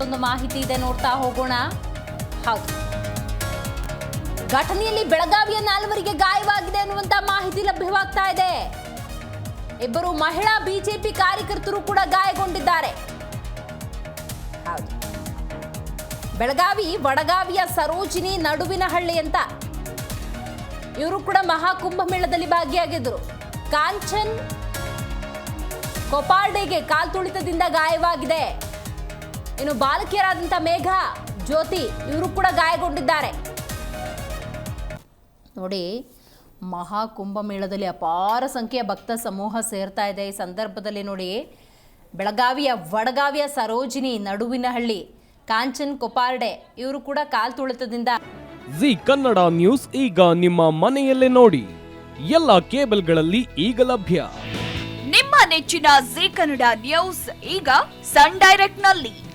ಮತ್ತೊಂದು ಮಾಹಿತಿ ಇದೆ, ನೋಡ್ತಾ ಹೋಗೋಣ. ಹೌದು. ಘಟನೆಯಲ್ಲಿ ಬೆಳಗಾವಿಯ ನಾಲ್ವರಿಗೆ ಗಾಯವಾಗಿದೆ ಅನ್ನುವಂತ ಮಾಹಿತಿ ಲಭ್ಯವಾಗ್ತಾ ಇದೆ. ಇಬ್ಬರು ಮಹಿಳಾ ಬಿಜೆಪಿ ಕಾರ್ಯಕರ್ತರು ಕೂಡ ಗಾಯಗೊಂಡಿದ್ದಾರೆ. ಬೆಳಗಾವಿ, ವಡಗಾವಿಯ ಸರೋಜಿನಿ ನಡುವಿನ ಹಳ್ಳಿ ಅಂತ. ಇವರು ಕೂಡ ಮಹಾಕುಂಭ ಮೇಳದಲ್ಲಿ ಭಾಗಿಯಾಗಿದ್ದರು ಕಾಂಚನ್ ಕೊಪಾರ್ಡೆಗೆ ಕಾಲ್ತುಳಿತದಿಂದ ಗಾಯವಾಗಿದೆ. ಇನ್ನು ಬಾಲಕಿಯರಾದಂಥ ಮೇಘ ಜ್ಯೋತಿ ಇವರು ಕೂಡ ಗಾಯಗೊಂಡಿದ್ದಾರೆ. ನೋಡಿ ಮಹಾಕುಂಭಮೇಳದಲ್ಲಿ ಅಪಾರ ಸಂಖ್ಯೆಯ ಭಕ್ತ ಸಮೂಹ ಸೇರ್ತಾ ಇದೆ. ಈ ಸಂದರ್ಭದಲ್ಲಿ ನೋಡಿ ಬೆಳಗಾವಿಯ ವಡಗಾವಿಯ ಸರೋಜಿನಿ ನಡುವಿನಹಳ್ಳಿ ಕಾಂಚನ್ ಕೊಪಾರ್ಡೆ ಇವರು ಕೂಡ ಕಾಲ್ತುಳಿತದಿಂದ ಜಿ ಕನ್ನಡ ನ್ಯೂಸ್ ಈಗ ನಿಮ್ಮ ಮನೆಯಲ್ಲೇ ನೋಡಿ. ಎಲ್ಲ ಕೇಬಲ್ಗಳಲ್ಲಿ ಈಗ ಲಭ್ಯ. ನಿಮ್ಮ ನೆಚ್ಚಿನ ಜಿ ಕನ್ನಡ ನ್ಯೂಸ್ ಈಗ ಸನ್ ಡೈರೆಕ್ಟ್ನಲ್ಲಿ